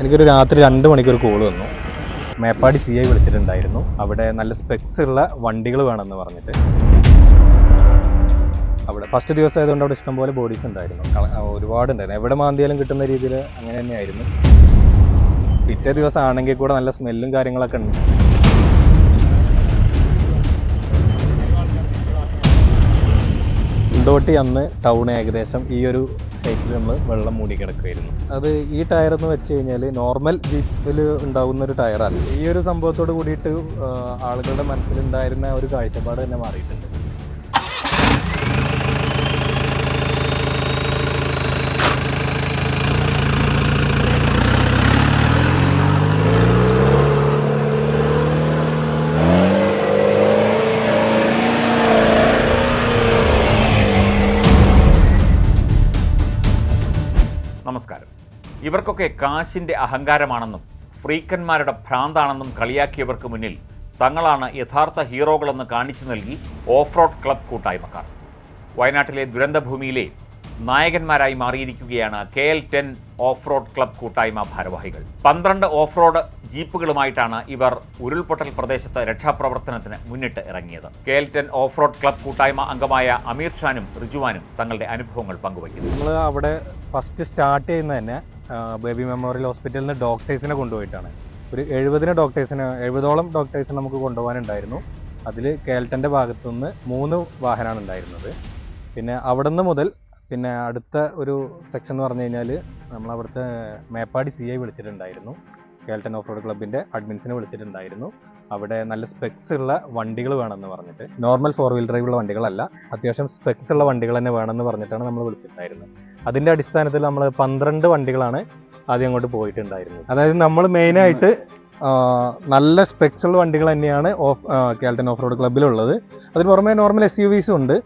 എനിക്കൊരു രാത്രി രണ്ട് മണിക്കൂർ കോൾ വന്നു. മേപ്പാടി സി ഐ വിളിച്ചിട്ടുണ്ടായിരുന്നു. അവിടെ നല്ല സ്പെക്സ് ഉള്ള വണ്ടികൾ വേണമെന്ന് പറഞ്ഞിട്ട്. അവിടെ ഫസ്റ്റ് ദിവസം ആയതുകൊണ്ട് അവിടെ ഇഷ്ടംപോലെ ബോഡീസ് ഉണ്ടായിരുന്നു. ഒരുപാടുണ്ടായിരുന്നു. എവിടെ മാന്തിയാലും കിട്ടുന്ന രീതിയിൽ അങ്ങനെ തന്നെയായിരുന്നു. പിറ്റേ ദിവസം ആണെങ്കിൽ കൂടെ നല്ല സ്മെല്ലും കാര്യങ്ങളൊക്കെ ഉണ്ട്. ഉണ്ടോട്ടി അന്ന് ടൗൺ ഏകദേശം ഈ ഒരു ഹൈറ്റിൽ നമ്മൾ വെള്ളം മൂടി കിടക്കുമായിരുന്നു അത് ഈ ടയർ എന്ന് വെച്ച് കഴിഞ്ഞാൽ നോർമൽ ജീപ്പിൽ ഉണ്ടാകുന്ന ഒരു ടയറാണ് ഈ ഒരു സംഭവത്തോട് കൂടിയിട്ട് ആളുകളുടെ മനസ്സിലുണ്ടായിരുന്ന ഒരു കാഴ്ചപ്പാട് തന്നെ മാറിയിട്ടുണ്ട്. ഇവർക്കൊക്കെ കാശിന്റെ അഹങ്കാരമാണെന്നും ഫ്രീക്കന്മാരുടെ ഭ്രാന്താണെന്നും കളിയാക്കിയവർക്ക് മുന്നിൽ തങ്ങളാണ് യഥാർത്ഥ ഹീറോകളെന്ന് കാണിച്ചു നൽകി ഓഫ് റോഡ് ക്ലബ് കൂട്ടായ്മക്കാർ. വയനാട്ടിലെ ദുരന്തഭൂമിയിലെ നായകന്മാരായി മാറിയിരിക്കുകയാണ് K L ten off road club കൂട്ടായ്മ ഭാരവാഹികൾ. പന്ത്രണ്ട് ഓഫ് റോഡ് ജീപ്പുകളുമായിട്ടാണ് ഇവർ ഉരുൾപൊട്ടൽ പ്രദേശത്ത് രക്ഷാപ്രവർത്തനത്തിന് മുന്നിട്ട് ഇറങ്ങിയത്. K L ten off road club കൂട്ടായ്മ അംഗമായ അമീർ ഷാനും റിജുവാനും തങ്ങളുടെ അനുഭവങ്ങൾ പങ്കുവയ്ക്കുന്നു. നമ്മൾ അവിടെ ഫസ്റ്റ് സ്റ്റാർട്ട് ചെയ്യുന്ന തന്നെ ബേബി മെമ്മോറിയൽ ഹോസ്പിറ്റലിൽ നിന്ന് ഡോക്ടേഴ്സിനെ കൊണ്ടുപോയിട്ടാണ്. ഒരു എഴുപതിന് ഡോക്ടേഴ്സിന് എഴുപതോളം ഡോക്ടേഴ്സിനെ നമുക്ക് കൊണ്ടുപോകാനുണ്ടായിരുന്നു. അതിൽ ഭാഗത്തു നിന്ന് മൂന്ന് വാഹനമാണ് ഉണ്ടായിരുന്നത്. പിന്നെ അവിടുന്ന് മുതൽ പിന്നെ അടുത്ത ഒരു സെക്ഷൻ എന്ന് പറഞ്ഞു കഴിഞ്ഞാൽ നമ്മൾ അവിടുത്തെ മേപ്പാടി സി ഐ വിളിച്ചിട്ടുണ്ടായിരുന്നു. കേൾട്ടൻ ഓഫ് റോഡ് ക്ലബിന്റെ അഡ്മിൻസിനെ വിളിച്ചിട്ടുണ്ടായിരുന്നു. അവിടെ നല്ല സ്പെക്സ് ഉള്ള വണ്ടികൾ വേണമെന്ന് പറഞ്ഞിട്ട്. നോർമൽ ഫോർ വീൽ ഡ്രൈവ് ഉള്ള വണ്ടികളല്ല അത്യാവശ്യം സ്പെക്സ് ഉള്ള വണ്ടികൾ തന്നെ വേണമെന്ന് പറഞ്ഞിട്ടാണ് നമ്മൾ വിളിച്ചിട്ടുണ്ടായിരുന്നത്. അതിന്റെ അടിസ്ഥാനത്തിൽ നമ്മൾ പന്ത്രണ്ട് വണ്ടികളാണ് ആദ്യം അങ്ങോട്ട് പോയിട്ടുണ്ടായിരുന്നത്. അതായത് നമ്മൾ മെയിനായിട്ട് നല്ല സ്പെക്സ് ഉള്ള വണ്ടികൾ തന്നെയാണ് ഓഫ് കേൾട്ടൻ ഓഫ് റോഡ് ക്ലബിലുള്ളത് അതിന് പുറമെ നോർമൽ എസ് യു വിസും ഉണ്ട്.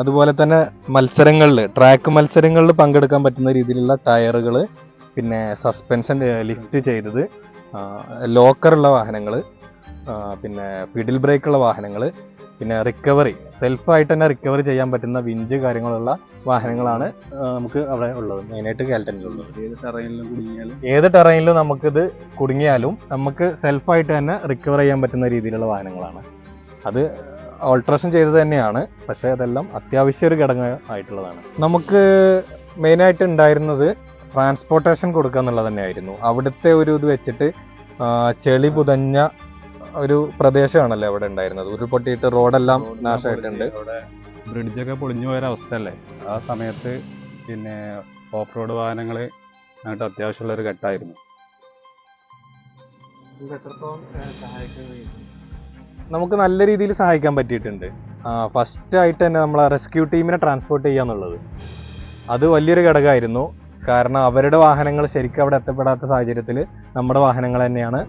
അതുപോലെ തന്നെ മത്സരങ്ങളിൽ ട്രാക്ക് മത്സരങ്ങളിൽ പങ്കെടുക്കാൻ പറ്റുന്ന രീതിയിലുള്ള ടയറുകൾ പിന്നെ സസ്പെൻഷൻ ലിഫ്റ്റ് ചെയ്തത് ലോക്കറുള്ള വാഹനങ്ങൾ പിന്നെ ഫിഡിൽ ബ്രേക്ക് ഉള്ള വാഹനങ്ങൾ പിന്നെ റിക്കവറി സെൽഫായിട്ട് തന്നെ റിക്കവറി ചെയ്യാൻ പറ്റുന്ന വിഞ്ച് കാര്യങ്ങളുള്ള വാഹനങ്ങളാണ് നമുക്ക് അവിടെ ഉള്ളത്. മെയിനായിട്ട് കാൽറ്റനിലുള്ളത് ഏത് ടെറൈനിലും കുടുങ്ങിയാലും. ഏത് ടെറൈനിലും നമുക്കിത് കുടുങ്ങിയാലും നമുക്ക് സെൽഫായിട്ട് തന്നെ റിക്കവർ ചെയ്യാൻ പറ്റുന്ന രീതിയിലുള്ള വാഹനങ്ങളാണ്. അത് ഓൾട്രേഷൻ ചെയ്തത് തന്നെയാണ് പക്ഷേ അതെല്ലാം അത്യാവശ്യ ഒരു ഘടകം ആയിട്ടുള്ളതാണ് നമുക്ക് മെയിനായിട്ട് ഉണ്ടായിരുന്നത് ട്രാൻസ്പോർട്ടേഷൻ കൊടുക്കുക എന്നുള്ളത് തന്നെയായിരുന്നു. അവിടുത്തെ ഒരു ഇത് വെച്ചിട്ട് ചെളി പുതഞ്ഞ ഒരു പ്രദേശമാണല്ലോ അവിടെ ഉണ്ടായിരുന്നത്. ഉരുൾപൊട്ടിയിട്ട് റോഡെല്ലാം നാശമായിട്ടുണ്ട്. ബ്രിഡ്ജൊക്കെ പൊളിഞ്ഞു പോയ അവസ്ഥയല്ലേ ആ സമയത്ത് പിന്നെ ഓഫ് റോഡ് വാഹനങ്ങൾ ആയിട്ട് അത്യാവശ്യമുള്ള ഒരു ഘട്ടമായിരുന്നു. നമുക്ക് നല്ല രീതിയിൽ സഹായിക്കാൻ പറ്റിയിട്ടുണ്ട്. ഫസ്റ്റ് ആയിട്ട് തന്നെ നമ്മൾ റെസ്ക്യൂ ടീമിനെ ട്രാൻസ്പോർട്ട് ചെയ്യുക എന്നുള്ളത്. അത് വലിയൊരു ഘടകമായിരുന്നു. കാരണം അവരുടെ വാഹനങ്ങൾ ശരിക്കും അവിടെ എത്തപ്പെടാത്ത സാഹചര്യത്തിൽ നമ്മുടെ വാഹനങ്ങൾ തന്നെയാണ്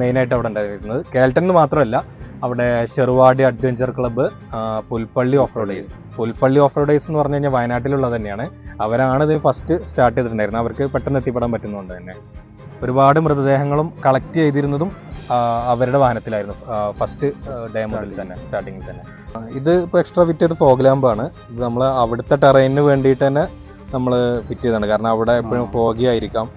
മെയിനായിട്ട് അവിടെ ഉണ്ടായിരുന്നത്. കേൾട്ടൺ മാത്രമല്ല അവിടെ Cheruvadi adventure club Pulpally off roaders Pulpally off roaders എന്ന് പറഞ്ഞു കഴിഞ്ഞാൽ വയനാട്ടിലുള്ളത് തന്നെയാണ്. അവരാണ് ഇതിന് ഫസ്റ്റ് സ്റ്റാർട്ട് ചെയ്തിട്ടുണ്ടായിരുന്നത്. അവർക്ക് പെട്ടെന്ന് എത്തിപ്പെടാൻ പറ്റുന്നുണ്ട് തന്നെ. ഒരുപാട് മൃതദേഹങ്ങളും കളക്ട് ചെയ്തിരുന്നതും അവരുടെ വാഹനത്തിലായിരുന്നു. ഫസ്റ്റ് ഡേ മുതൽ തന്നെ സ്റ്റാർട്ടിങ്ങിൽ തന്നെ. ഇത് ഇപ്പോൾ എക്സ്ട്രാ വിറ്റ് ചെയ്ത് ഫോഗ് ലാമ്പാണ് ഇത് നമ്മൾ അവിടുത്തെ ടെറൈനിന് വേണ്ടിയിട്ട് തന്നെ നമ്മൾ ഫിറ്റ് ചെയ്തതാണ്. കാരണം അവിടെ എപ്പോഴും. ഫോഗി ആയിരിക്കാം.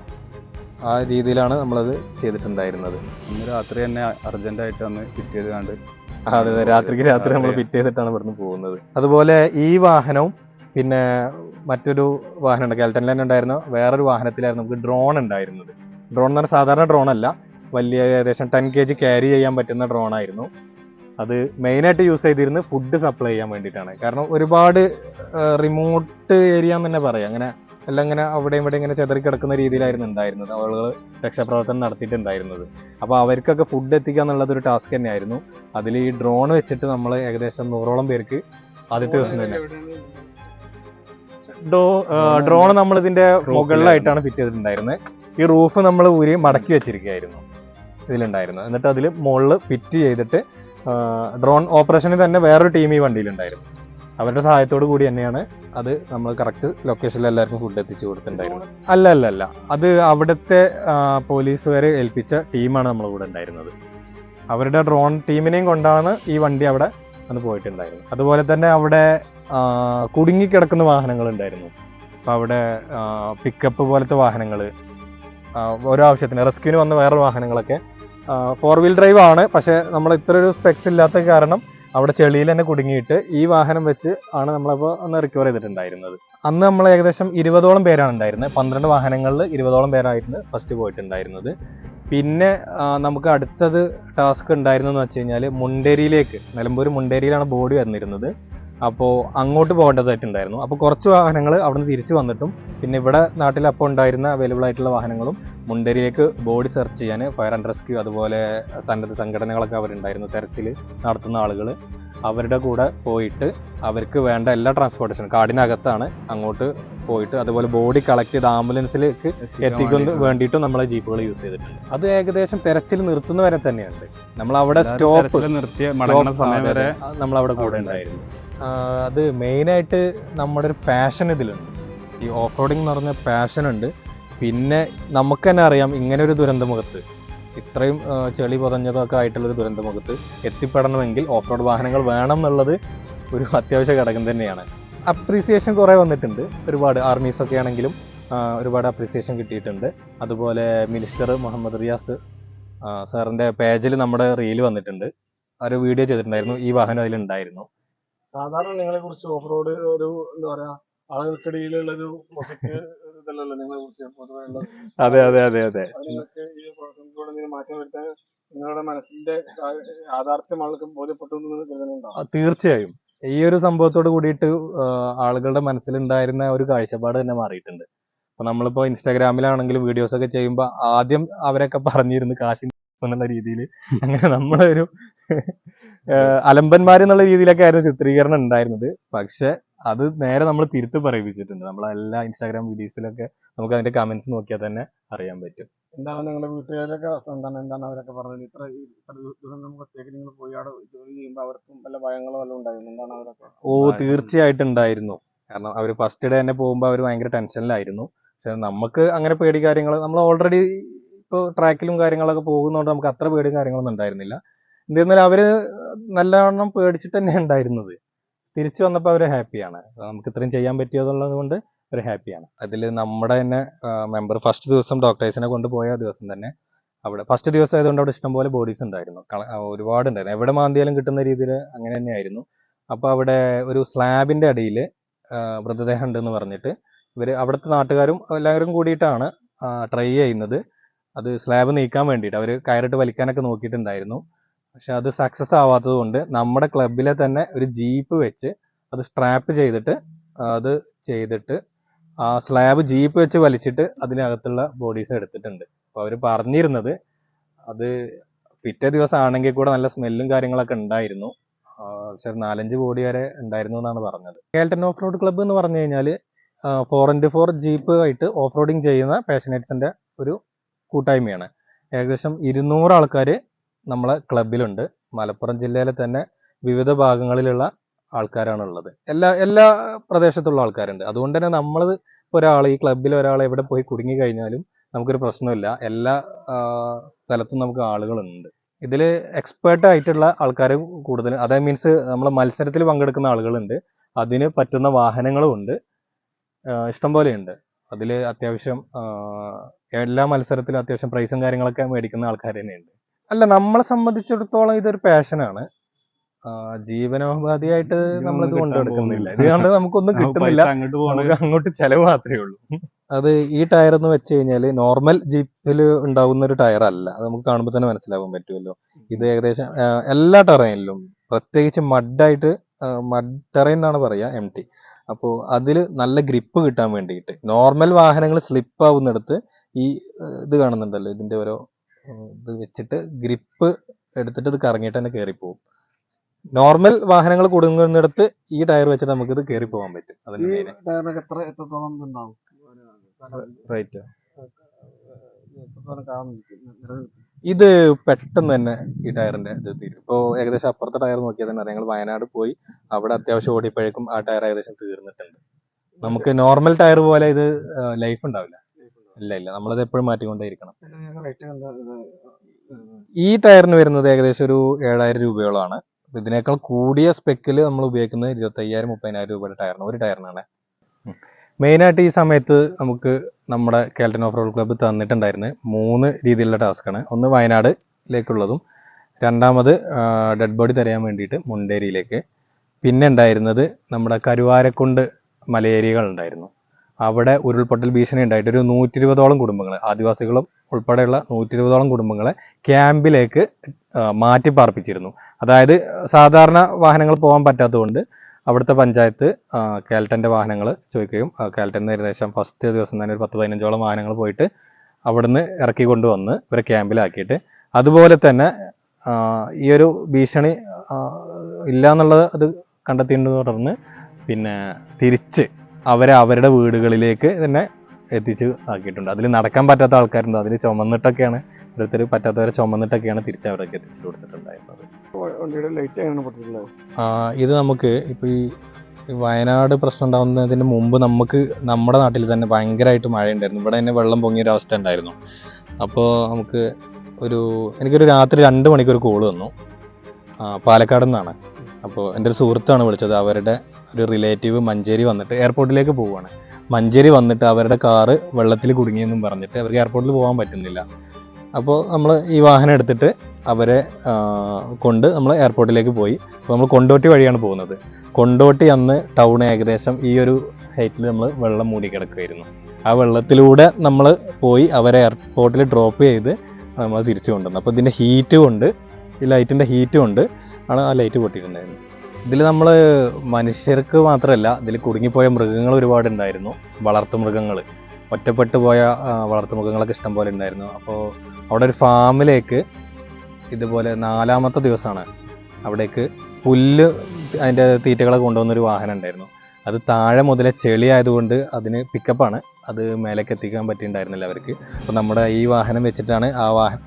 ആ രീതിയിലാണ് നമ്മളത് ചെയ്തിട്ടുണ്ടായിരുന്നത്. ഇന്ന് രാത്രി തന്നെ അർജന്റായിട്ട് അന്ന് ഫിറ്റ് ചെയ്ത് കണ്ട് അതെ അതെ. രാത്രിക്ക് രാത്രി നമ്മൾ. ഫിറ്റ് ചെയ്തിട്ടാണ് ഇവിടുന്ന് പോകുന്നത്. അതുപോലെ ഈ വാഹനവും പിന്നെ മറ്റൊരു വാഹനം ഉണ്ട് കാൽറ്റനിൽ തന്നെ ഉണ്ടായിരുന്ന വേറൊരു വാഹനത്തിലായിരുന്നു നമുക്ക് ഡ്രോൺ ഉണ്ടായിരുന്നത്. ഡ്രോൺ എന്ന് പറഞ്ഞാൽ സാധാരണ ഡ്രോൺ അല്ല. വലിയ ഏകദേശം ടെൻ കെ ജി ക്യാരി ചെയ്യാൻ പറ്റുന്ന ഡ്രോൺ ആയിരുന്നു. അത് മെയിനായിട്ട് യൂസ് ചെയ്തിരുന്നത് ഫുഡ് സപ്ലൈ ചെയ്യാൻ വേണ്ടിയിട്ടാണ്. കാരണം ഒരുപാട് റിമോട്ട് ഏരിയ എന്ന് തന്നെ പറയാം. അങ്ങനെ എല്ലാം ഇങ്ങനെ അവിടെ ഇവിടെ ഇങ്ങനെ ചെതറി കിടക്കുന്ന രീതിയിലായിരുന്നു ഉണ്ടായിരുന്നത്. ആളുകൾ രക്ഷാപ്രവർത്തനം നടത്തിയിട്ടുണ്ടായിരുന്നത്. അപ്പോൾ അവർക്കൊക്കെ ഫുഡ് എത്തിക്കുക എന്നുള്ളത് ഒരു ടാസ്ക് തന്നെയായിരുന്നു. അതിൽ ഈ ഡ്രോൺ വെച്ചിട്ട് നമ്മൾ ഏകദേശം നൂറോളം പേർക്ക് ആദ്യത്തെ ദിവസം തന്നെ. ഡ്രോൺ നമ്മൾ ഇതിന്റെ മുകളിലായിട്ടാണ് ഫിറ്റ് ചെയ്തിട്ടുണ്ടായിരുന്നത് ഈ റൂഫ് നമ്മൾ ഊരി മടക്കി വെച്ചിരിക്കുകയായിരുന്നു ഇതിലുണ്ടായിരുന്നു എന്നിട്ട് അതിൽ മുകളിൽ ഫിറ്റ് ചെയ്തിട്ട് ഡ്രോൺ ഓപ്പറേഷനിൽ തന്നെ വേറൊരു ടീം ഈ വണ്ടിയിലുണ്ടായിരുന്നു അവരുടെ സഹായത്തോടു കൂടി തന്നെയാണ് അത് നമ്മൾ കറക്റ്റ് ലൊക്കേഷനിൽ എല്ലാവർക്കും ഫുഡ് എത്തിച്ചു കൊടുത്തിട്ടുണ്ടായിരുന്നു അല്ല അല്ല അല്ല അത് അവിടുത്തെ പോലീസുകാരെ ഏൽപ്പിച്ച ടീമാണ് നമ്മൾ കൂടെ ഉണ്ടായിരുന്നത്. അവരുടെ ഡ്രോൺ ടീമിനെയും കൊണ്ടാണ് ഈ വണ്ടി അവിടെ അന്ന് പോയിട്ടുണ്ടായിരുന്നത്. അതുപോലെ തന്നെ അവിടെ കുടുങ്ങിക്കിടക്കുന്ന വാഹനങ്ങൾ ഉണ്ടായിരുന്നു. അപ്പോൾ അവിടെ പിക്കപ്പ് പോലത്തെ വാഹനങ്ങൾ ഓരോ ആവശ്യത്തിന് റെസ്ക്യൂവിന് വന്ന വേറെ വാഹനങ്ങളൊക്കെ ഫോർ വീൽ ഡ്രൈവ് ആണ്. പക്ഷെ നമ്മൾ ഇത്ര ഒരു സ്പെക്സ് ഇല്ലാത്ത കാരണം അവിടെ ചെളിയിൽ തന്നെ കുടുങ്ങിയിട്ട് ഈ വാഹനം വെച്ച് ആണ് നമ്മളപ്പോൾ ഒന്ന് റിക്കവർ ചെയ്തിട്ടുണ്ടായിരുന്നത്. അന്ന് നമ്മൾ ഏകദേശം ഇരുപതോളം പേരാണ് ഉണ്ടായിരുന്നത്. പന്ത്രണ്ട് വാഹനങ്ങളിൽ ഇരുപതോളം പേരായിരുന്നു ഫസ്റ്റ് പോയിട്ടുണ്ടായിരുന്നത്. പിന്നെ നമുക്ക് അടുത്തത് ടാസ്ക് ഉണ്ടായിരുന്നെന്ന് വെച്ച് കഴിഞ്ഞാൽ മുണ്ടേരിയിലേക്ക് നിലമ്പൂർ മുണ്ടേരിയിലാണ് ബോഡി വന്നിരുന്നത്. അപ്പോൾ അങ്ങോട്ട് പോകേണ്ടതായിട്ടുണ്ടായിരുന്നു. അപ്പോൾ കുറച്ച് വാഹനങ്ങൾ അവിടെ നിന്ന് തിരിച്ചു വന്നിട്ടും പിന്നെ ഇവിടെ നാട്ടിൽ അപ്പോൾ ഉണ്ടായിരുന്ന അവൈലബിൾ ആയിട്ടുള്ള വാഹനങ്ങളും മുണ്ടരിയിലേക്ക് ബോഡി സെർച്ച് ചെയ്യാൻ ഫയർ ആൻഡ് റെസ്ക്യൂ അതുപോലെ സന്നദ്ധ സംഘടനകളൊക്കെ അവരുണ്ടായിരുന്നു തെരച്ചിൽ നടത്തുന്ന ആളുകൾ അവരുടെ കൂടെ പോയിട്ട് അവർക്ക് വേണ്ട എല്ലാ ട്രാൻസ്പോർട്ടേഷനും കാടിനകത്താണ് അങ്ങോട്ട് പോയിട്ട് അതുപോലെ ബോഡി കളക്ട് ചെയ്ത് ആംബുലൻസിലേക്ക് എത്തിക്കുന്ന വേണ്ടിയിട്ടും നമ്മളെ ജീപ്പുകൾ യൂസ് ചെയ്തിട്ടുണ്ട്. അത് ഏകദേശം തെരച്ചിൽ നിർത്തുന്ന വരെ തന്നെയുണ്ട് നമ്മൾ അവിടെ സ്റ്റോപ്പ് നിർത്തിയ മടങ്ങുന്ന സമയം വരെ നമ്മൾ അവിടെ കൂടെ ഉണ്ടായിരുന്നു. അത് മെയിനായിട്ട് നമ്മുടെ ഒരു പാഷൻ ഇതിലുണ്ട്. ഈ ഓഫ് റോഡിങ് എന്ന് പറഞ്ഞ പാഷൻ ഉണ്ട്. പിന്നെ നമുക്ക് തന്നെ അറിയാം ഇങ്ങനെ ഒരു ദുരന്തമുഖത്ത് ഇത്രയും ചെളി പുതഞ്ഞതൊക്കെ ആയിട്ടുള്ള ഒരു ദുരന്തമുഖത്ത് എത്തിപ്പെടണമെങ്കിൽ ഓഫ് റോഡ് വാഹനങ്ങൾ വേണം എന്നുള്ളത് ഒരു അത്യാവശ്യ ഘടകം തന്നെയാണ്. അപ്രീസിയേഷൻ കുറേ വന്നിട്ടുണ്ട്. ഒരുപാട് ആർമീസൊക്കെ ആണെങ്കിലും ഒരുപാട് അപ്രീസിയേഷൻ കിട്ടിയിട്ടുണ്ട്. അതുപോലെ മിനിസ്റ്റർ മുഹമ്മദ് റിയാസ് സാറിന്റെ പേജിൽ നമ്മുടെ റീൽ വന്നിട്ടുണ്ട്. ഒരു വീഡിയോ ചെയ്തിട്ടുണ്ടായിരുന്നു. ഈ വാഹനം അതിലുണ്ടായിരുന്നു. സാധാരണ നിങ്ങളെ കുറിച്ച് ഓഫ് റോഡ് ഒരു എന്താ പറയാ ആളുകൾക്കിടയിലുള്ള ഒരു ഇതല്ലല്ലോ നിങ്ങളെ കുറിച്ച് പൊതുവെ ഉള്ളത് അതെ അതെ അതെ അതെ. അത് നിങ്ങൾക്ക് ഈ പ്രവർത്തനത്തിലൂടെ എന്തെങ്കിലും മാറ്റം വരുത്താൻ നിങ്ങളുടെ മനസ്സിന്റെ യാഥാർത്ഥ്യം ആൾക്ക് ബോധ്യപ്പെട്ടു എന്ന് കരുതുന്നു കരുതുന്നുണ്ടോ? ആ, തീർച്ചയായും. ഈ ഒരു സംഭവത്തോട് കൂടിയിട്ട് ആ, ആളുകളുടെ മനസ്സിലുണ്ടായിരുന്ന ഒരു കാഴ്ചപ്പാട് തന്നെ മാറിയിട്ടുണ്ട്. അപ്പൊ നമ്മളിപ്പോ ഇൻസ്റ്റാഗ്രാമിലാണെങ്കിലും വീഡിയോസ് ഒക്കെ ചെയ്യുമ്പോൾ ആദ്യം അവരൊക്കെ പറഞ്ഞിരുന്നു കാശ് എന്നുള്ള രീതിയിൽ അങ്ങനെ നമ്മളൊരു അലമ്പന്മാർ എന്നുള്ള രീതിയിലൊക്കെ ആയിരുന്നു ചിത്രീകരണം ഉണ്ടായിരുന്നത്. പക്ഷെ അത് നേരെ നമ്മൾ തിരുത്ത് പറയിപ്പിച്ചിട്ടുണ്ട്. നമ്മളെല്ലാ ഇൻസ്റ്റാഗ്രാം വീഡിയോസിലൊക്കെ നമുക്ക് അതിന്റെ കമന്റ്സ് നോക്കിയാൽ തന്നെ അറിയാൻ പറ്റും. എന്താണ് നിങ്ങളുടെ വീട്ടുകാരൊക്കെ അവസ്ഥ? എന്താണ്? എന്താണ് അവരൊക്കെ പറഞ്ഞത്? ഇത്ര ഇത്ര ഒറ്റയ്ക്ക് നിങ്ങൾ പോയി അവിടെ ജോലി ചെയ്യുമ്പോൾ അവർക്കും വല്ല ഭയങ്ങളോ വല്ലതും ഉണ്ടായിരുന്നു? എന്താണ് അവരൊക്കെ ഓ തീർച്ചയായിട്ടും ഉണ്ടായിരുന്നു. കാരണം അവർ ഫസ്റ്റ് ഡേ തന്നെ പോകുമ്പോൾ അവർ ഭയങ്കര ടെൻഷനിലായിരുന്നു പക്ഷെ നമുക്ക് അങ്ങനെ പേടി കാര്യങ്ങൾ നമ്മൾ ഓൾറെഡി ഇപ്പോൾ ട്രാക്കിലും കാര്യങ്ങളൊക്കെ പോകുന്നതുകൊണ്ട് നമുക്ക് അത്ര പേടിയും കാര്യങ്ങളൊന്നും ഉണ്ടായിരുന്നില്ല. എന്തെന്നാൽ അവർ നല്ലവണ്ണം പേടിച്ചിട്ട് തന്നെ ഉണ്ടായിരുന്നത്. തിരിച്ചു വന്നപ്പോൾ അവർ ഹാപ്പിയാണ്. നമുക്ക് ഇത്രയും ചെയ്യാൻ പറ്റിയതുള്ളത് കൊണ്ട് അവർ ഹാപ്പിയാണ്. അതിൽ നമ്മുടെ തന്നെ മെമ്പർ ഫസ്റ്റ് ദിവസം ഡോക്ടേഴ്സിനെ കൊണ്ടുപോയ ദിവസം തന്നെ അവിടെ ഫസ്റ്റ് ദിവസം ആയതുകൊണ്ട് അവിടെ ഇഷ്ടംപോലെ ബോഡീസ് ഉണ്ടായിരുന്നു. ഒരുപാട് ഉണ്ടായിരുന്നു. എവിടെ മാന്തിയാലും കിട്ടുന്ന രീതിയിൽ അങ്ങനെ തന്നെയായിരുന്നു. അപ്പോൾ അവിടെ ഒരു സ്ലാബിന്റെ അടിയിൽ മൃതദേഹം ഉണ്ടെന്ന് പറഞ്ഞിട്ട് ഇവർ അവിടുത്തെ നാട്ടുകാരും എല്ലാവരും കൂടിയിട്ടാണ് ട്രൈ ചെയ്യുന്നത്. അത് സ്ലാബ് നീക്കാൻ വേണ്ടിയിട്ട്. അവർ കയറിട്ട് വലിക്കാനൊക്കെ നോക്കിയിട്ടുണ്ടായിരുന്നു. പക്ഷെ അത് സക്സസ് ആവാത്തത് കൊണ്ട് നമ്മുടെ ക്ലബിലെ തന്നെ ഒരു ജീപ്പ് വെച്ച് അത് സ്ട്രാപ്പ് ചെയ്തിട്ട് അത് ചെയ്തിട്ട് ആ സ്ലാബ് ജീപ്പ് വെച്ച് വലിച്ചിട്ട് അതിനകത്തുള്ള ബോഡീസ് എടുത്തിട്ടുണ്ട്. അപ്പോൾ അവർ പറഞ്ഞിരുന്നത് അത് പിറ്റേ ദിവസം ആണെങ്കിൽ കൂടെ നല്ല സ്മെല്ലും കാര്യങ്ങളൊക്കെ ഉണ്ടായിരുന്നു. പക്ഷെ നാലഞ്ച് ബോഡി വരെ ഉണ്ടായിരുന്നു എന്നാണ് പറഞ്ഞത്. കേൾട്ടൻ ഓഫ് റോഡ് ക്ലബ്ബ് എന്ന് പറഞ്ഞു കഴിഞ്ഞാൽ ഫോർ ഇന്റു ഫോർ ജീപ്പ് ആയിട്ട് ഓഫ് റോഡിങ് ചെയ്യുന്ന പാഷനേറ്റ്സിന്റെ ഒരു കൂട്ടായ്മയാണ്. ഏകദേശം ഇരുന്നൂറ് ആൾക്കാർ നമ്മളെ ക്ലബിലുണ്ട്. മലപ്പുറം ജില്ലയിലെ തന്നെ വിവിധ ഭാഗങ്ങളിലുള്ള ആൾക്കാരാണ് ഉള്ളത് എല്ലാ എല്ലാ പ്രദേശത്തുള്ള ആൾക്കാരുണ്ട്. അതുകൊണ്ട് തന്നെ നമ്മൾ ഒരാൾ ഈ ക്ലബിൽ ഒരാൾ എവിടെ പോയി കുടുങ്ങി കഴിഞ്ഞാലും നമുക്കൊരു പ്രശ്നമില്ല. എല്ലാ സ്ഥലത്തും നമുക്ക് ആളുകളുണ്ട്. ഇതിൽ എക്സ്പേർട്ട് ആയിട്ടുള്ള ആൾക്കാർ കൂടുതൽ അതായത് മീൻസ് നമ്മൾ മത്സരത്തിൽ പങ്കെടുക്കുന്ന ആളുകളുണ്ട്. അതിന് പറ്റുന്ന വാഹനങ്ങളും ഉണ്ട്. ഇഷ്ടംപോലെയുണ്ട് അതിൽ അത്യാവശ്യം എല്ലാ മത്സരത്തിലും അത്യാവശ്യം പ്രൈസും കാര്യങ്ങളൊക്കെ മേടിക്കുന്ന ആൾക്കാർ തന്നെയുണ്ട്. അല്ല നമ്മളെ സംബന്ധിച്ചിടത്തോളം ഇതൊരു പാഷനാണ് ജീവനോപാധിയായിട്ട് നമ്മൾ ഇത് കൊണ്ടുനടക്കുന്നില്ല പോകുന്നില്ല. ഇതുകൊണ്ട് നമുക്കൊന്നും കിട്ടുന്നില്ല. നമുക്ക് അങ്ങോട്ട് ചെലവ് മാത്രമേ ഉള്ളൂ. അത് ഈ ടയർ എന്ന് വെച്ച് കഴിഞ്ഞാൽ നോർമൽ ജീപ്പിൽ ഉണ്ടാവുന്ന ഒരു ടയർ അല്ല. അത് നമുക്ക് കാണുമ്പോൾ തന്നെ മനസ്സിലാവാൻ പറ്റുമല്ലോ. ഇത് ഏകദേശം എല്ലാ ടെറൈനിലും പ്രത്യേകിച്ച് മഡായിട്ട് മഡ് ടെറൈൻ എന്നാണ് പറയുക എം ടി അപ്പോൾ അതിൽ നല്ല ഗ്രിപ്പ് കിട്ടാൻ വേണ്ടിയിട്ട്. നോർമൽ വാഹനങ്ങൾ സ്ലിപ്പ് ആവുന്നിടത്ത് ഈ ഇത് കാണുന്നുണ്ടല്ലോ ഇതിന്റെ ഓരോ ഇത് വെച്ചിട്ട് ഗ്രിപ്പ് എടുത്തിട്ട് ഇത് കറങ്ങിയിട്ട് തന്നെ കയറിപ്പോവും നോർമൽ വാഹനങ്ങൾ കൊടുക്കുന്നിടത്ത് ഈ ടയർ വെച്ചിട്ട് നമുക്ക് ഇത് കയറി പോകാൻ പറ്റും ഇതുണ്ടാവും? റൈറ്റ് ഇത് പെട്ടെന്ന് തന്നെ ഈ ടയറിന്റെ ഇത് തീരും. ഇപ്പോൾ ഏകദേശം അപ്പുറത്തെ ടയർ നോക്കിയാൽ തന്നെ അറിയാം. ഞങ്ങൾ വയനാട് പോയി. അവിടെ അത്യാവശ്യം ഓടിയപ്പോഴേക്കും ആ ടയർ ഏകദേശം തീർന്നിട്ടുണ്ട്. നമുക്ക് നോർമൽ ടയർ പോലെ ഇത് ലൈഫ് ഉണ്ടാവില്ല. ഇല്ല ഇല്ല. നമ്മളത് എപ്പോഴും മാറ്റിക്കൊണ്ടേയിരിക്കണം. ഈ ടയറിന് വരുന്നത് ഏകദേശം ഒരു ഏഴായിരം രൂപയോളമാണ്. ഇതിനേക്കാൾ കൂടിയ സ്പെക്കിൽ നമ്മൾ ഉപയോഗിക്കുന്നത് ഇരുപത്തയ്യായിരം മുപ്പതിനായിരം രൂപയുടെ ടയറിന് ഒരു ടയറിനാണ്. മെയിനായിട്ട് ഈ സമയത്ത് നമുക്ക് നമ്മുടെ കേൾട്ടൻ ഓഫ് റോഡ് ക്ലബ്ബ് തന്നിട്ടുണ്ടായിരുന്നത് മൂന്ന് രീതിയിലുള്ള ടാസ്ക്കാണ്. ഒന്ന് വയനാടിലേക്കുള്ളതും രണ്ടാമത് ഡെഡ് ബോഡി തരയാൻ വേണ്ടിയിട്ട് മുണ്ടേരിയിലേക്ക്. പിന്നെ ഉണ്ടായിരുന്നത് നമ്മുടെ കരുവാരക്കുണ്ട് മലയേരിയകൾ ഉണ്ടായിരുന്നു അവിടെ ഉരുൾപൊട്ടൽ ഭീഷണി ഉണ്ടായിട്ട് ഒരു നൂറ്റി ഇരുപതോളം കുടുംബങ്ങൾ ആദിവാസികളും ഉൾപ്പെടെയുള്ള നൂറ്റി ഇരുപതോളം കുടുംബങ്ങളെ ക്യാമ്പിലേക്ക് മാറ്റി പാർപ്പിച്ചിരുന്നു അതായത് സാധാരണ വാഹനങ്ങൾ പോകാൻ പറ്റാത്തതുകൊണ്ട് അവിടുത്തെ പഞ്ചായത്ത് ആ, കേൾട്ടന്റെ വാഹനങ്ങൾ ചോദിക്കുകയും ആ, കേൾട്ടന്റെ ഏകദേശം ഫസ്റ്റ് ദിവസം തന്നെ ഒരു പത്ത് പതിനഞ്ചോളം വാഹനങ്ങൾ പോയിട്ട് അവിടുന്ന് ഇറക്കി കൊണ്ടുവന്ന് ഇവരെ ക്യാമ്പിലാക്കിയിട്ട്. അതുപോലെ തന്നെ ഈ ഒരു ഭീഷണി ഇല്ല എന്നുള്ളത് അത് കണ്ടെത്തിയതിനെ തുടർന്ന് പിന്നെ തിരിച്ച് അവരെ അവരുടെ വീടുകളിലേക്ക് തന്നെ എത്തിച്ച് ആക്കിയിട്ടുണ്ട്. അതിൽ നടക്കാൻ പറ്റാത്ത ആൾക്കാരുണ്ട്. അതിൽ ചുമന്നിട്ടൊക്കെയാണ് ഓരോരുത്തർ പറ്റാത്തവരെ ചുമന്നിട്ടൊക്കെയാണ് തിരിച്ച് അവരൊക്കെ എത്തിച്ചു കൊടുത്തിട്ടുണ്ടായിരുന്നത്. വണ്ടിയുടെ ലൈറ്റ് ഇത് നമുക്ക് ഇപ്പോൾ ഈ വയനാട് പ്രശ്നം ഉണ്ടാകുന്നതിന് മുമ്പ് നമുക്ക് നമ്മുടെ നാട്ടിൽ തന്നെ ഭയങ്കരമായിട്ട് മഴ ഉണ്ടായിരുന്നു ഇവിടെ തന്നെ വെള്ളം പൊങ്ങിയൊരു അവസ്ഥ ഉണ്ടായിരുന്നു. അപ്പോൾ നമുക്ക് ഒരു എനിക്കൊരു രാത്രി രണ്ട് മണിക്ക് ഒരു കോൾ വന്നു. ആ, പാലക്കാട് നിന്നാണ് അപ്പോൾ എന്റെ ഒരു സുഹൃത്താണ് വിളിച്ചത്. അവരുടെ ഒരു റിലേറ്റീവ് മഞ്ചേരി വന്നിട്ട് എയർപോർട്ടിലേക്ക് പോവുകയാണ്. മഞ്ചേരി വന്നിട്ട് അവരുടെ കാറ് വെള്ളത്തിൽ കുടുങ്ങിയെന്നും പറഞ്ഞിട്ട് അവർക്ക് എയർപോർട്ടിൽ പോകാൻ പറ്റുന്നില്ല. അപ്പോൾ നമ്മൾ ഈ വാഹനം എടുത്തിട്ട് അവരെ കൊണ്ട് നമ്മൾ എയർപോർട്ടിലേക്ക് പോയി. അപ്പോൾ നമ്മൾ കൊണ്ടോട്ടി വഴിയാണ് പോകുന്നത്. കൊണ്ടോട്ടി അന്ന് ടൗൺ ഏകദേശം ഈ ഒരു ഹൈറ്റിൽ നമ്മൾ വെള്ളം മൂടി കിടക്കുമായിരുന്നു ആ വെള്ളത്തിലൂടെ നമ്മൾ പോയി അവരെ എയർപോർട്ടിൽ ഡ്രോപ്പ് ചെയ്ത് നമ്മൾ തിരിച്ചു കൊണ്ടുവന്നു. അപ്പോൾ ഇതിന്റെ ഹീറ്റ് കൊണ്ട് ഈ ലൈറ്റിന്റെ ഹീറ്റ് കൊണ്ട് ആണ് ആ ലൈറ്റ് പൊട്ടിയിട്ടുണ്ടായിരുന്നത്. ഇതിൽ നമ്മൾ മനുഷ്യർക്ക് മാത്രമല്ല ഇതിൽ കുടുങ്ങിപ്പോയ മൃഗങ്ങൾ ഒരുപാട് ഉണ്ടായിരുന്നു വളർത്തു മൃഗങ്ങൾ ഒറ്റപ്പെട്ടു പോയ വളർത്തു മൃഗങ്ങളൊക്കെ ഇഷ്ടംപോലെ ഉണ്ടായിരുന്നു. അപ്പോൾ അവിടെ ഒരു ഫാമിലേക്ക് ഇതുപോലെ നാലാമത്തെ ദിവസമാണ് അവിടേക്ക് പുല്ല് അതിന്റെ തീറ്റകളെ കൊണ്ടുവന്നൊരു വാഹനം ഉണ്ടായിരുന്നു. അത് താഴെ മുതലേ ചെളി ആയതുകൊണ്ട് അതിന് പിക്കപ്പാണ് അത് മേലേക്ക് എത്തിക്കാൻ പറ്റിയിട്ടുണ്ടായിരുന്നില്ല അവർക്ക്. അപ്പോൾ നമ്മുടെ ഈ വാഹനം വെച്ചിട്ടാണ് ആ വാഹന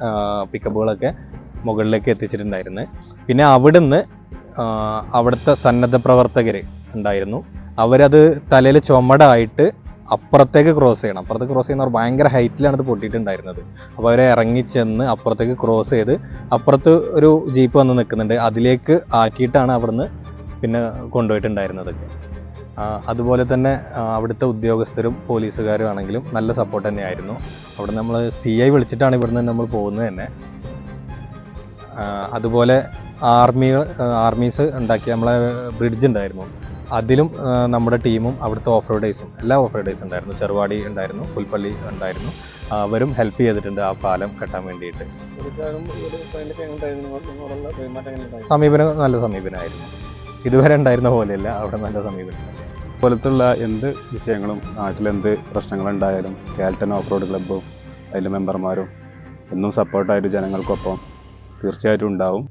പിക്കപ്പുകളൊക്കെ മുകളിലേക്ക് എത്തിച്ചിട്ടുണ്ടായിരുന്നത്. പിന്നെ അവിടുന്ന് അവിടുത്തെ സന്നദ്ധ പ്രവർത്തകർ ഉണ്ടായിരുന്നു. അവരത് തലയിൽ ചുമടായിട്ട് അപ്പുറത്തേക്ക് ക്രോസ് ചെയ്യണം. അപ്പുറത്തേക്ക് ക്രോസ് ചെയ്യുന്നവർ ഭയങ്കര ഹൈറ്റിലാണ് അത് പൊട്ടിയിട്ടുണ്ടായിരുന്നത്. അപ്പോൾ അവരെ ഇറങ്ങിച്ചെന്ന് അപ്പുറത്തേക്ക് ക്രോസ് ചെയ്ത് അപ്പുറത്ത് ഒരു ജീപ്പ് വന്ന് നിൽക്കുന്നുണ്ട്. അതിലേക്ക് ആക്കിയിട്ടാണ് അവിടുന്ന് പിന്നെ കൊണ്ടുപോയിട്ടുണ്ടായിരുന്നതൊക്കെ അതുപോലെ തന്നെ അവിടുത്തെ ഉദ്യോഗസ്ഥരും പോലീസുകാരും ആണെങ്കിലും നല്ല സപ്പോർട്ട് തന്നെയായിരുന്നു. അവിടെ നമ്മൾ സി ഐ വിളിച്ചിട്ടാണ് ഇവിടുന്ന് നമ്മൾ പോകുന്നത് തന്നെ. അതുപോലെ ആർമികൾ ആർമീസ് ഉണ്ടാക്കിയ നമ്മളെ ബ്രിഡ്ജ് ഉണ്ടായിരുന്നു. അതിലും നമ്മുടെ ടീമും അവിടുത്തെ ഓഫ് റോഡേഴ്സും എല്ലാ ഓഫ് റോഡേഴ്സും ഉണ്ടായിരുന്നു. ചെറുവാടി ഉണ്ടായിരുന്നു പുൽപ്പള്ളി ഉണ്ടായിരുന്നു. അവരും ഹെൽപ്പ് ചെയ്തിട്ടുണ്ട് ആ പാലം കെട്ടാൻ വേണ്ടിയിട്ട്. സമീപനം നല്ല സമീപനമായിരുന്നു ഇതുവരെ ഉണ്ടായിരുന്ന പോലെയല്ല അവിടെ നല്ല സമീപനം. ഇതുപോലത്തുള്ള എന്ത് വിഷയങ്ങളും നാട്ടിലെന്ത് പ്രശ്നങ്ങളുണ്ടായാലും കാൽട്ടൻ ഓഫ് റോഡ് ക്ലബ്ബും അതിലെ മെമ്പർമാരും എന്നും സപ്പോർട്ടായിട്ട് ജനങ്ങൾക്കൊപ്പം തീർച്ചയായിട്ടും ഉണ്ടാവും.